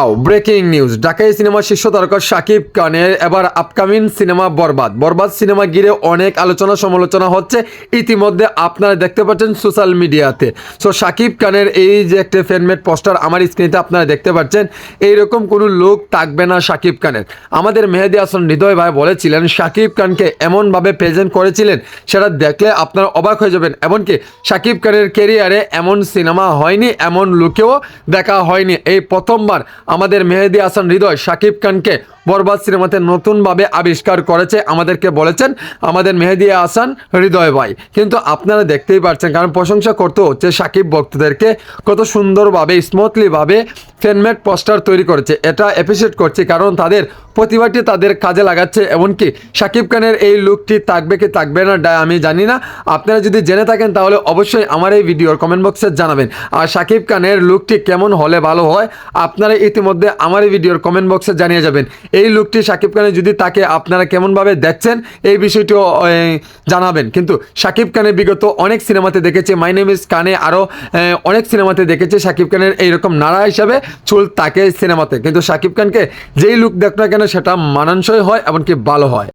আও, breaking news, ঢাকাই cinema শীর্ষ তারকা শাকিব খানের এবার upcoming cinema Borbaad. Borbaad cinema ঘিরে অনেক আলোচনা সমালোচনা হচ্ছে। ইতিমধ্যে আপনারা দেখতে পাচ্ছেন সোশ্যাল মিডিয়াতে। সো, শাকিব খানের এই যে একটা ফ্যানমেড পোস্টার আমার স্ক্রিনে আপনারা দেখতে পাচ্ছেন, এইরকম কোনো লোক থাকবে না শাকিব খানের। আমাদের মেহেদি হাসান হৃদয় ভাই বলেছিলেন, শাকিব খানকে এমনভাবে প্রেজেন্ট করেছিলেন, সেটা দেখলে আপনারা অবাক হয়ে যাবেন। এমনকি শাকিব খানের কেরিয়ারে এমন সিনেমা হয়নি, এমন লোকেও দেখা হয়নি। এই প্রথমবার আমাদের মেহেদি হাসান হৃদয় সাকিব খানকে বরবাদ সিনেমাতে নতুনভাবে আবিষ্কার করেছে, আমাদেরকে বলেছেন, আমাদের মেহেদি হাসান হৃদয় ভাই। কিন্তু আপনারা দেখতেই পারছেন, কারণ প্রশংসা করতে হচ্ছে সাকিব ভক্তদেরকে কত সুন্দরভাবে স্মুথলিভাবে ফ্যানমেড পোস্টার তৈরি করেছে। এটা অ্যাপ্রিসিয়েট করছি কারণ তাদের প্রতিভাটি তাদের কাজে লাগাচ্ছে, এমনকি শাকিব খানের এই লুকটি থাকবে কি থাকবে না আমি জানি না। আপনারা যদি জেনে থাকেন তাহলে অবশ্যই আমার এই ভিডিওর কমেন্ট বক্সে জানাবেন। আর শাকিব খানের লুকটি কেমন হলে ভালো হয়, আপনারা ইতিমধ্যে আমার এই ভিডিওর কমেন্ট বক্সে জানিয়ে যাবেন। এই লুকটি শাকিব খানের যদি তাকে আপনারা কেমনভাবে দেখছেন, এই বিষয়টিও জানাবেন। কিন্তু শাকিব খানের বিগত অনেক সিনেমাতে দেখেছে মাই নেম কানে আরও অনেক সিনেমাতে দেখেছে শাকিব খানের এইরকম নাড়া হিসাবে। চুল তাকে সিনেমাতে কিন্তু শাকিব খানকে যেই লুক দেখ না কেন, সেটা মানানসই হয়, এমনকি ভালো হয়।